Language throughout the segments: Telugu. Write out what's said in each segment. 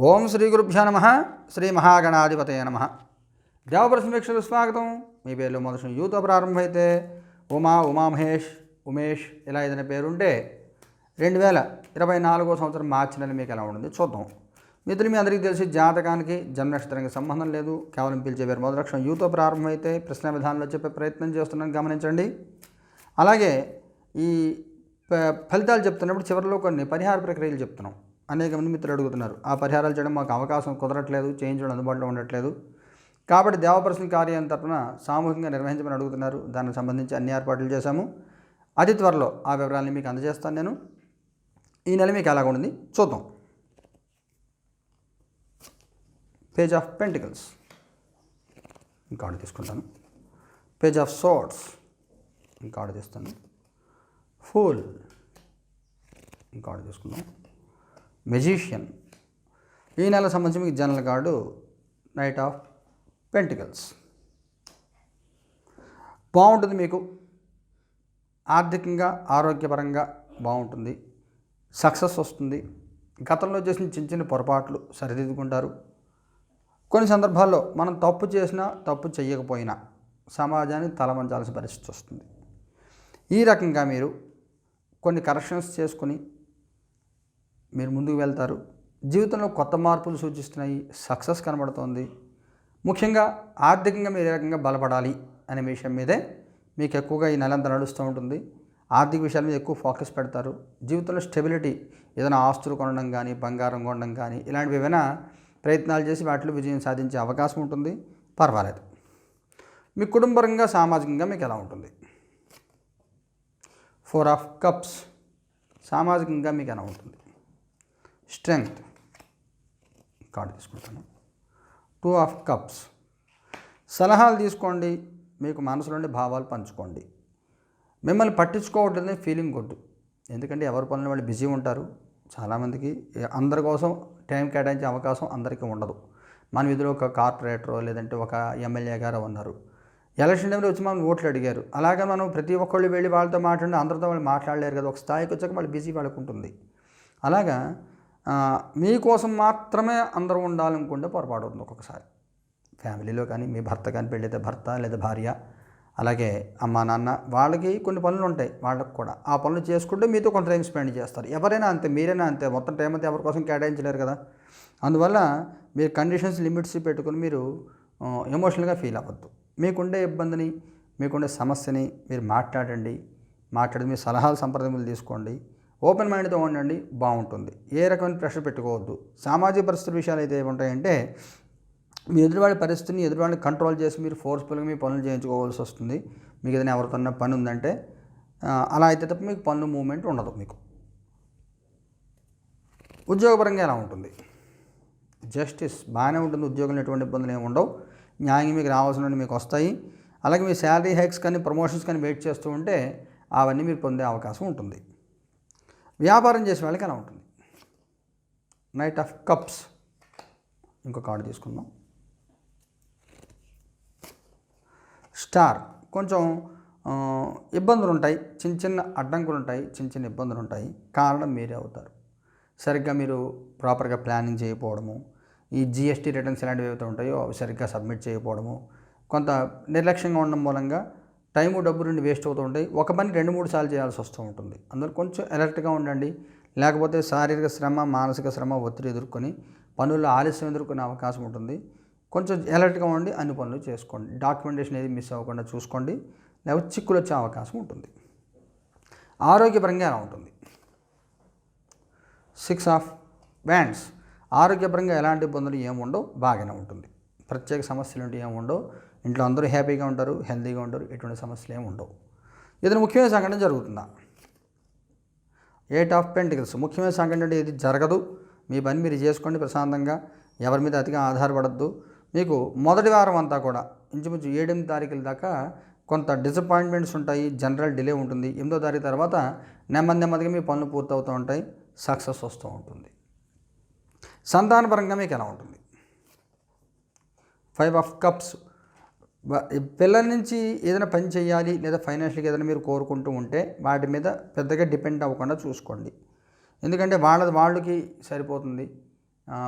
ఓం శ్రీ గురుభ్యో నమ. శ్రీ మహాగణాధిపతయ నమ. దేవప్రసమీక్షలు స్వాగతం. మీ పేర్లు మొదటి యూతో ప్రారంభమైతే ఉమా ఉమా మహేష్ ఉమేష్ ఇలా ఏదైనా పేరుంటే రెండు వేల ఇరవై నాలుగో సంవత్సరం మార్చి నెల మీకు ఎలా ఉంటుంది చూద్దాం. మిత్రులు మీ అందరికీ తెలిసి జాతకానికి జన్మ నక్షత్రానికి సంబంధం లేదు. కేవలం పిలిచే పేరు మొదటి లక్షణం యూతో ప్రారంభమైతే ప్రశ్న విధానంలో చెప్పే ప్రయత్నం చేస్తున్నాను గమనించండి. అలాగే ఈ ప- ఫలితాలు చెప్తున్నప్పుడు చివరిలో కొన్ని పరిహార ప్రక్రియలు చెప్తున్నాం. అనేక మంది మిత్రులు అడుగుతున్నారు. ఆ పరిహారాలు చేయడం మాకు అవకాశం కుదరట్లేదు చేయించడం అందుబాటులో ఉండట్లేదు. కాబట్టి దేవప్రశ్న కార్యం తరపున సామూహికంగా నిర్వహించమని అడుగుతున్నారు. దానికి సంబంధించి అన్ని ఏర్పాట్లు చేశాము. అతి త్వరలో ఆ వివరాలని మీకు అందజేస్తాను నేను. ఈ నెల మీకు ఎలాగ ఉంది చూద్దాం. పేజ్ ఆఫ్ పెంటికల్స్ ఇంకా ఆర్డర్ తీసుకుంటాను. పేజ్ ఆఫ్ సోట్స్ ఇంకా ఆర్డర్ తీస్తాను. ఫుల్ ఇంకా ఆర్డర్ తీసుకుందాం. మెజీషియన్ ఈ నెల సంబంధించి మీకు general card knight of pentacles బాగుంటుంది మీకు. ఆర్థికంగా ఆరోగ్యపరంగా బాగుంటుంది. సక్సెస్ వస్తుంది. గతంలో చేసిన చిన్న చిన్న పొరపాట్లు సరిదిద్దుకుంటారు. కొన్ని సందర్భాల్లో మనం తప్పు చేసినా తప్పు చేయకపోయినా సమాజానికి తలమంచాల్సిన పరిస్థితి వస్తుంది. ఈ రకంగా మీరు కొన్ని కరెక్షన్స్ చేసుకుని మీరు ముందుకు వెళ్తారు. జీవితంలో కొత్త మార్పులు సూచిస్తున్నాయి. సక్సెస్ కనబడుతోంది. ముఖ్యంగా ఆర్థికంగా మీరు ఏ రకంగా బలపడాలి అనే విషయం మీదే మీకు ఎక్కువగా ఈ నెలంతా నడుస్తూ ఉంటుంది. ఆర్థిక విషయాల మీద ఎక్కువ ఫోకస్ పెడతారు. జీవితంలో స్టెబిలిటీ ఏదైనా ఆస్తులు కొనడం కానీ బంగారం కొనడం కానీ ఇలాంటివి ఏమైనా ప్రయత్నాలు చేసి వాటిలో విజయం సాధించే అవకాశం ఉంటుంది. పర్వాలేదు. మీ కుటుంబరంగా సామాజికంగా మీకు ఎలా ఉంటుంది? Four of cups. సామాజికంగా మీకు ఎలా ఉంటుంది? స్ట్రెంగ్త్. కార్డు తీసుకుంటాను. Two of cups. సలహాలు తీసుకోండి. మీకు మనసులోని భావాలు పంచుకోండి. మిమ్మల్ని పట్టించుకోవట్లేదని ఫీలింగ్ కొట్టు ఎందుకంటే ఎవరి పనులు వాళ్ళు బిజీ ఉంటారు. చాలామందికి అందరి కోసం టైం కేటాయించే అవకాశం అందరికీ ఉండదు. మన విధిలో ఒక కార్పొరేటరో లేదంటే ఒక ఎమ్మెల్యే గారు ఉన్నారు. ఎలక్షన్ టైంలో వచ్చి మనం ఓట్లు అడిగారు. అలాగే మనం ప్రతి ఒక్కళ్ళు వెళ్ళి వాళ్ళతో మాట్లాడి అందరితో వాళ్ళు మాట్లాడలేరు కదా. ఒక స్థాయికి వచ్చాక వాళ్ళు బిజీ వాళ్ళకు ఉంటుంది అలాగా మీకోసం మాత్రమే అందరూ ఉండాలనుకుంటే పొరపాటు అవుతుంది ఒక్కొక్కసారి. ఫ్యామిలీలో కానీ మీ భర్త కానీ పెళ్ళైతే భర్త లేదా భార్య అలాగే అమ్మ నాన్న వాళ్ళకి కొన్ని పనులు ఉంటాయి వాళ్ళకి కూడా. ఆ పనులు చేసుకుంటే మీతో కొంత టైం స్పెండ్ చేస్తారు. ఎవరైనా అంతే మీరైనా అంతే. మొత్తం టైం అంతా ఎవరి కోసం కేటాయించలేరు కదా. అందువల్ల మీరు కండిషన్స్ లిమిట్స్ పెట్టుకుని మీరు ఎమోషనల్గా ఫీల్ అవ్వద్దు. మీకుండే ఇబ్బందిని మీకుండే సమస్యని మీరు మాట్లాడండి. మాట్లాడి మీ సలహాలు సంప్రదింపులు తీసుకోండి. ఓపెన్ మైండ్తో ఉండండి బాగుంటుంది ఏ రకమైన ప్రెషర్ పెట్టుకోవద్దు. సామాజిక పరిస్థితుల విషయాలు అయితే ఏముంటాయంటే మీ ఎదురువాడి పరిస్థితిని ఎదురువాడిని కంట్రోల్ చేసి మీరు ఫోర్స్ఫుల్గా మీ పనులు చేయించుకోవాల్సి వస్తుంది. మీకు ఏదైనా ఎవరితో పని ఉందంటే అలా అయితే తప్ప మీకు పనులు మూమెంట్ ఉండదు మీకు. ఉద్యోగపరంగా ఎలా ఉంటుంది? జస్టిస్ బాగానే ఉంటుంది. ఉద్యోగంలో ఎటువంటి ఇబ్బందులు ఏమి ఉండవు. న్యాయం మీకు రావాల్సిన మీకు వస్తాయి. అలాగే మీ శాలరీ హైక్స్ కానీ ప్రమోషన్స్ కానీ వెయిట్ చేస్తూ ఉంటే అవన్నీ మీరు పొందే అవకాశం ఉంటుంది. వ్యాపారం చేసే వాళ్ళకి అలా ఉంటుంది. నైట్ ఆఫ్ కప్స్ ఇంకో కార్డు తీసుకుందాం. స్టార్ కొంచెం ఇబ్బందులు ఉంటాయి చిన్న చిన్న అడ్డంకులు ఉంటాయి చిన్న చిన్న ఇబ్బందులు ఉంటాయి కారణం మీరే అవుతారు. సరిగ్గా మీరు ప్రాపర్గా ప్లానింగ్ చేయకపోవడము ఈ జిఎస్టీ రిటర్న్స్ ఇలాంటివి ఏవైతే ఉంటాయో అవి సరిగ్గా సబ్మిట్ చేయకపోవడము కొంత నిర్లక్ష్యంగా ఉండడం మూలంగా టైము డబ్బు రెండు వేస్ట్ అవుతూ ఉంటాయి. ఒక పని రెండు మూడు సార్లు చేయాల్సి వస్తూ ఉంటుంది. అందులో కొంచెం అలర్ట్గా ఉండండి. లేకపోతే శారీరక శ్రమ మానసిక శ్రమ ఒత్తిడి ఎదుర్కొని పనుల్లో ఆలస్యం ఎదుర్కొనే అవకాశం ఉంటుంది. కొంచెం అలర్ట్గా ఉండి అన్ని పనులు చేసుకోండి. డాక్యుమెంటేషన్ ఏది మిస్ అవ్వకుండా చూసుకోండి. లేకపోతే చిక్కులు వచ్చే అవకాశం ఉంటుంది. ఆరోగ్యపరంగా ఎలా ఉంటుంది? సిక్స్ ఆఫ్ వ్యాండ్స్ ఆరోగ్యపరంగా ఎలాంటి ఇబ్బందులు ఏముండవు? బాగానే ఉంటుంది. ప్రత్యేక సమస్యలు ఏముండవు. ఇంట్లో అందరూ హ్యాపీగా ఉంటారు హెల్తీగా ఉంటారు ఎటువంటి సమస్యలు ఏమి ఉండవు. ఏదైనా ముఖ్యమైన సంఘటన జరుగుతుందా? ఎయిట్ ఆఫ్ పెంటికల్స్ ముఖ్యమైన సంఘటన అంటే ఇది జరగదు. మీ పని మీరు చేసుకోండి ప్రశాంతంగా. ఎవరి మీద అతిగా ఆధారపడద్దు. మీకు మొదటి వారం అంతా కూడా ఇంచుమించు ఏడెనిమిది తారీఖుల దాకా కొంత డిసప్పాయింట్మెంట్స్ ఉంటాయి జనరల్ డిలే ఉంటుంది. ఎనిమిదో తారీఖు తర్వాత నెమ్మది నెమ్మదిగా మీ పనులు పూర్తవుతూ ఉంటాయి సక్సెస్ వస్తూ ఉంటుంది. సంతానపరంగా మీకు ఎలా ఉంటుంది? ఫైవ్ ఆఫ్ కప్స్ పిల్లల నుంచి ఏదైనా పని చేయాలి లేదా ఫైనాన్షియల్గా ఏదైనా మీరు కోరుకుంటూ ఉంటే వాటి మీద పెద్దగా డిపెండ్ అవ్వకుండా చూసుకోండి. ఎందుకంటే వాళ్ళది వాళ్ళకి సరిపోతుంది.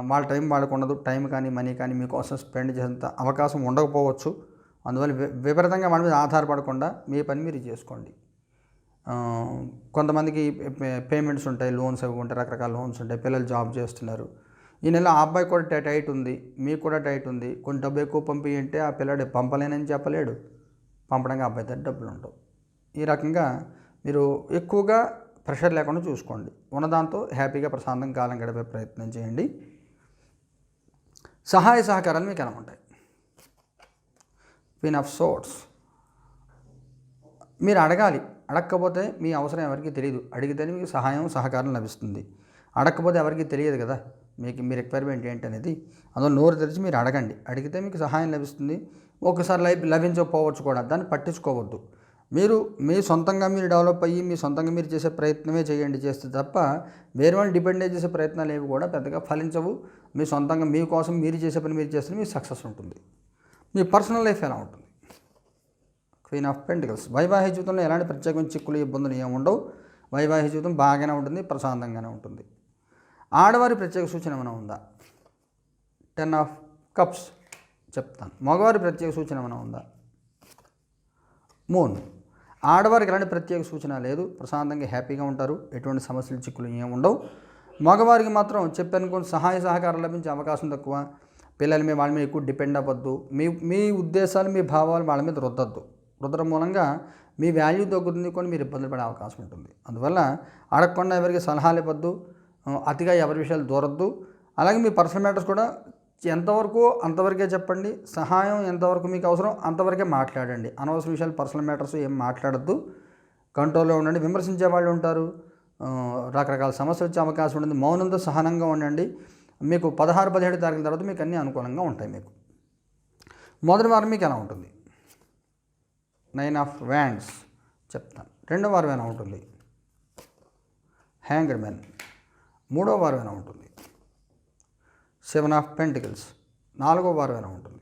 వాళ్ళ టైం వాళ్ళకు ఉండదు. టైం కానీ మనీ కానీ మీకోసం స్పెండ్ చేసేంత అవకాశం ఉండకపోవచ్చు. అందువల్ల వి- విపరీతంగా వాళ్ళ మీద ఆధారపడకుండా మీ పని మీరు చేసుకోండి. కొంతమందికి పేమెంట్స్ ఉంటాయి లోన్స్ అవి ఉంటాయి రకరకాల లోన్స్ ఉంటాయి పిల్లలు జాబ్ చేస్తున్నారు. ఈ నెల ఆ అబ్బాయి కూడా టైట్ ఉంది మీకు కూడా టైట్ ఉంది. కొన్ని డబ్బు ఎక్కువ పంపి అంటే ఆ పిల్లాడు పంపలేనని చెప్పలేడు. పంపడానికి అబ్బాయి దగ్గర డబ్బులు ఉండవు ఈ రకంగా మీరు ఎక్కువగా ప్రెషర్ లేకుండా చూసుకోండి. ఉన్నదాంతో హ్యాపీగా ప్రశాంతంగా కాలం గడిపే ప్రయత్నం చేయండి. సహాయ సహకారాలు మీకు ఎలా ఉంటాయి? పిన్ ఆఫ్ సోర్ట్స్ మీరు అడగాలి. అడగకపోతే మీ అవసరం ఎవరికి తెలియదు అడిగితేనే మీకు సహాయం సహకారం లభిస్తుంది. అడగకపోతే ఎవరికి తెలియదు కదా. మీకు మీ రిక్వైర్మెంట్ ఏంటి అనేది అందులో నోరు తెరిచి మీరు అడగండి. అడిగితే మీకు సహాయం లభిస్తుంది. ఒకసారి లైఫ్ లభించకపోవచ్చు కూడా. దాన్ని పట్టించుకోవద్దు. మీరు మీ సొంతంగా మీరు డెవలప్ అయ్యి మీ సొంతంగా మీరు చేసే ప్రయత్నమే చేయండి చేస్తే తప్ప వేరే వాళ్ళు డిపెండ్ చేసే ప్రయత్నాలు ఏవి కూడా పెద్దగా ఫలించవు. మీ సొంతంగా మీకోసం మీరు చేసే పని మీరు చేస్తే మీకు సక్సెస్ ఉంటుంది. మీ పర్సనల్ లైఫ్ ఎలా ఉంటుంది? క్వీన్ ఆఫ్ పెంటికల్స్ వైవాహిక జీవితంలో ఎలాంటి ప్రత్యేకమైన చిక్కులు ఇబ్బందులు ఏమి ఉండవు. వైవాహిక జీవితం బాగానే ఉంటుంది ప్రశాంతంగానే ఉంటుంది. ఆడవారి ప్రత్యేక సూచన ఏమైనా ఉందా? టెన్ ఆఫ్ కప్స్ చెప్తాను. మగవారి ప్రత్యేక సూచన ఏమైనా ఉందా? మూన్ ఆడవారికి ఎలాంటి ప్రత్యేక సూచన లేదు. ప్రశాంతంగా హ్యాపీగా ఉంటారు. ఎటువంటి సమస్యలు చిక్కులు ఏమి ఉండవు. మగవారికి మాత్రం చెప్పాను కొన్ని సహాయ సహకారం లభించే అవకాశం తక్కువ. పిల్లల మీద వాళ్ళ మీద ఎక్కువ డిపెండ్ అవ్వద్దు. మీ మీ ఉద్దేశాలు మీ భావాలు వాళ్ళ మీద రుద్దద్దు. రుద్దడం మూలంగా మీ వాల్యూ తగ్గుతుంది కొన్ని మీరు ఇబ్బందులు పడే అవకాశం ఉంటుంది. అందువల్ల అడగకుండా ఎవరికి సలహాలు ఇవ్వద్దు. అతిగా ఎవరి విషయాలు దూరద్దు. అలాగే మీ పర్సనల్ మ్యాటర్స్ కూడా ఎంతవరకు అంతవరకే చెప్పండి సహాయం ఎంతవరకు మీకు అవసరం అంతవరకే మాట్లాడండి. అనవసర విషయాలు పర్సనల్ మ్యాటర్స్ ఏం మాట్లాడద్దు. కంట్రోల్లో ఉండండి విమర్శించే వాళ్ళు ఉంటారు. రకరకాల సమస్యలు వచ్చే అవకాశం ఉంటుంది. మౌనంతో సహనంగా ఉండండి. మీకు పదహారు పదిహేడు తారీఖుల తర్వాత మీకు అన్నీ అనుకూలంగా ఉంటాయి మీకు. మొదటి వారం మీకు ఎలా ఉంటుంది? నైన్ ఆఫ్ వ్యాండ్స్ చెప్తాను. రెండో వారం ఎలా ఉంటుంది? హ్యాంగర్ మెన్ మూడో వారం ఎలా ఉంటుంది. సెవెన్ ఆఫ్ పెంటికల్స్ నాలుగో వారం ఎలా ఉంటుంది.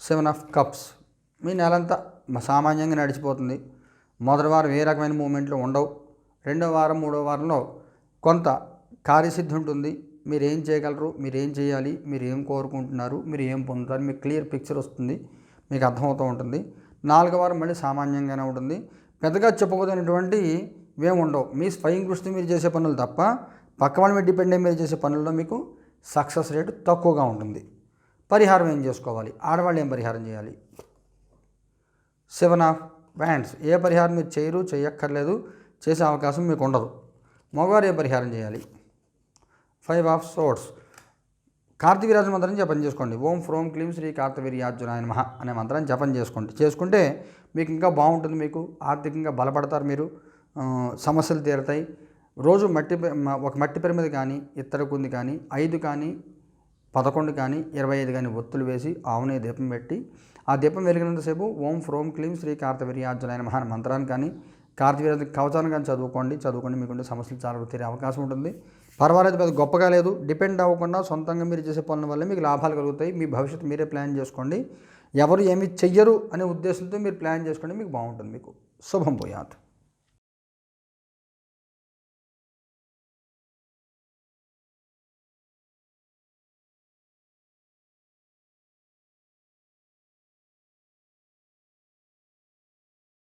సెవెన్ ఆఫ్ కప్స్ మీ నెలంతా సామాన్యంగా నడిచిపోతుంది. మొదటి వారం ఏ రకమైన మూమెంట్లు ఉండవు. రెండో వారం మూడో వారంలో కొంత కార్యసిద్ధి ఉంటుంది. మీరు ఏం చేయగలరు? మీరు ఏం చేయాలి? మీరు ఏం కోరుకుంటున్నారు? మీరు ఏం పొందుతారు? మీకు క్లియర్ పిక్చర్ వస్తుంది. మీకు అర్థమవుతూ ఉంటుంది. నాలుగో వారం మళ్ళీ సామాన్యంగానే ఉంటుంది. పెద్దగా చెప్పుకోదైనటువంటి ఇవేం ఉండవు. మీ స్వయం కృషితో మీరు చేసే పనులు తప్ప పక్క వాళ్ళ మీద డిపెండ్ అయ్యి మీరు చేసే పనుల్లో మీకు సక్సెస్ రేటు తక్కువగా ఉంటుంది. పరిహారం ఏం చేసుకోవాలి? ఆడవాళ్ళు ఏం పరిహారం చేయాలి? Seven of wands. ఏ పరిహారం మీరు చేయరు చేయక్కర్లేదు. చేసే అవకాశం మీకు ఉండదు. మగవారు ఏ పరిహారం చేయాలి? ఫైవ్ ఆఫ్ సోర్ట్స్ కార్తవీరాజ మంత్రం జపం చేసుకోండి. ఓం ఫ్రోం క్లీం శ్రీ కార్తవీర్యార్జునాయ మహ అనే మంత్రాన్ని జపం చేసుకోండి చేసుకుంటే మీకు ఇంకా బాగుంటుంది మీకు. ఆర్థికంగా బలపడతారు మీరు. సమస్యలు తీరుతాయి. రోజు మట్టి ఒక మట్టి పిరమిద కానీ ఇత్తడి కుంది కానీ ఐదు కానీ పదకొండు కానీ ఇరవై ఐదు కానీ ఒత్తులు వేసి ఆవునే దీపం పెట్టి ఆ దీపం వెలిగినంతసేపు ఓం ఫ్రోం క్లీం శ్రీ కార్తవీర్యార్జునైన మహాన్ మంత్రాన్ని కానీ కార్తవీర్య కవచాన్ని కానీ చదువుకోండి. చదువుకోండి మీకుండే సమస్యలు చాలా తీరే అవకాశం ఉంటుంది. పర్వాలేదు పెద్ద గొప్పగా లేదు. డిపెండ్ అవ్వకుండా సొంతంగా మీరు చేసే పనుల వల్ల మీకు లాభాలు కలుగుతాయి. మీ భవిష్యత్తు మీరే ప్లాన్ చేసుకోండి. ఎవరు ఏమి చెయ్యరు అనే ఉద్దేశంతో మీరు ప్లాన్ చేసుకోండి. మీకు బాగుంటుంది మీకు. శుభం పోయాత్